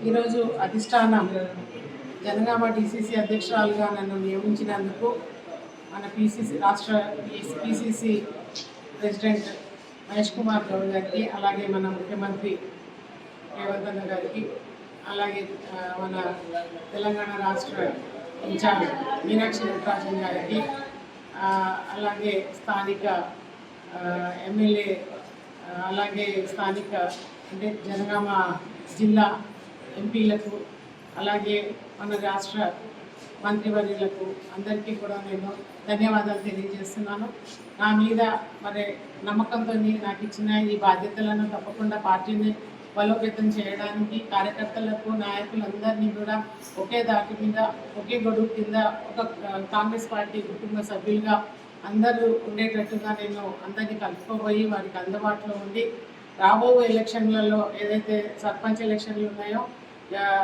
ఈరోజు అధిష్టానం జనగామ డిసిసి అధ్యక్షురాలుగా నన్ను నియమించినందుకు మన పిసిసి రాష్ట్ర పిసిసి ప్రెసిడెంట్ మహేష్ కుమార్ గౌడ్ గారికి అలాగే మన ముఖ్యమంత్రి రేవంత్ అన్న గారికి అలాగే మన తెలంగాణ రాష్ట్ర ఇన్ఛార్జ్ మీనాక్షి నటరాజన్ గారికి అలాగే స్థానిక ఎమ్మెల్యే అలాగే స్థానిక అంటే జనగామ జిల్లా ఎంపీలకు అలాగే మన రాష్ట్ర మంత్రివర్యులకు అందరికీ కూడా నేను ధన్యవాదాలు తెలియజేస్తున్నాను. నా మీద మరి నమ్మకంతో నాకు ఇచ్చిన ఈ బాధ్యతలను తప్పకుండా పార్టీని బలోపేతం చేయడానికి కార్యకర్తలకు నాయకులందరినీ కూడా ఒకే దాటి మీద ఒకే గొడుగు కింద ఒక కాంగ్రెస్ పార్టీ కుటుంబ సభ్యులుగా అందరూ ఉండేటట్టుగా నేను అందరినీ కలుపుకోబోయి వారికి అందుబాటులో ఉండి రాబోయే ఎలక్షన్లలో ఏదైతే సర్పంచ్ ఎలక్షన్లు ఉన్నాయో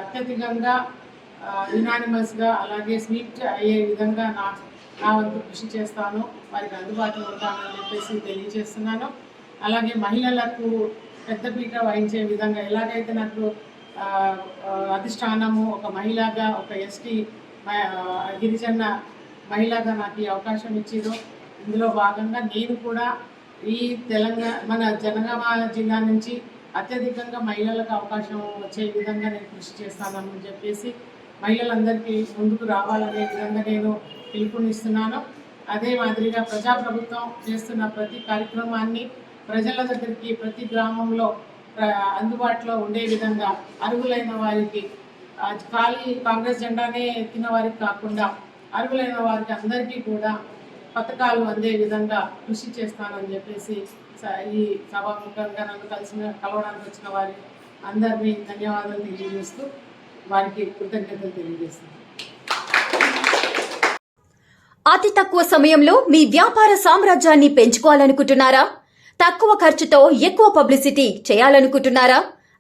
అత్యధికంగా యునానిమస్గా అలాగే స్వీట్ అయ్యే విధంగా నా నా వంతు కృషి చేస్తాను. వారికి అందుబాటులో ఉంటానని చెప్పేసి తెలియజేస్తున్నాను. అలాగే మహిళలకు పెద్దపీట వహించే విధంగా ఎలాగైతే నాకు అధిష్టానము ఒక మహిళగా ఒక ఎస్టీ గిరిజన మహిళగా నాకు ఈ అవకాశం ఇచ్చిరో ఇందులో భాగంగా నేను కూడా ఈ తెలంగాణ మన జనగామ జిల్లా నుంచి అత్యధికంగా మహిళలకు అవకాశం వచ్చే విధంగా నేను కృషి చేస్తానని చెప్పేసి మహిళలందరికీ ముందుకు రావాలనే విధంగా నేను పిలుపునిస్తున్నాను. అదే మాదిరిగా ప్రజాప్రభుత్వం చేస్తున్న ప్రతి కార్యక్రమాన్ని ప్రజల దగ్గరికి ప్రతి గ్రామంలో అందుబాటులో ఉండే విధంగా అర్హులైన వారికి ఖాళీ కాంగ్రెస్ జెండానే ఎత్తిన వారికి కాకుండా అర్హులైన వారికి అందరికీ కూడా పథకాలు అందే విధంగా కృషి చేస్తానని చెప్పేసి ఈ సభాముఖంగా నన్ను కలిసిన కలవడానికి వచ్చిన వారి అందరినీ ధన్యవాదాలు తెలియజేస్తూ వారికి కృతజ్ఞతలు తెలియజేస్తున్నాను. అతి తక్కువ సమయంలో మీ వ్యాపార సామ్రాజ్యాన్ని పెంచుకోవాలనుకుంటున్నారా? తక్కువ ఖర్చుతో ఎక్కువ పబ్లిసిటీ చేయాలనుకుంటున్నారా?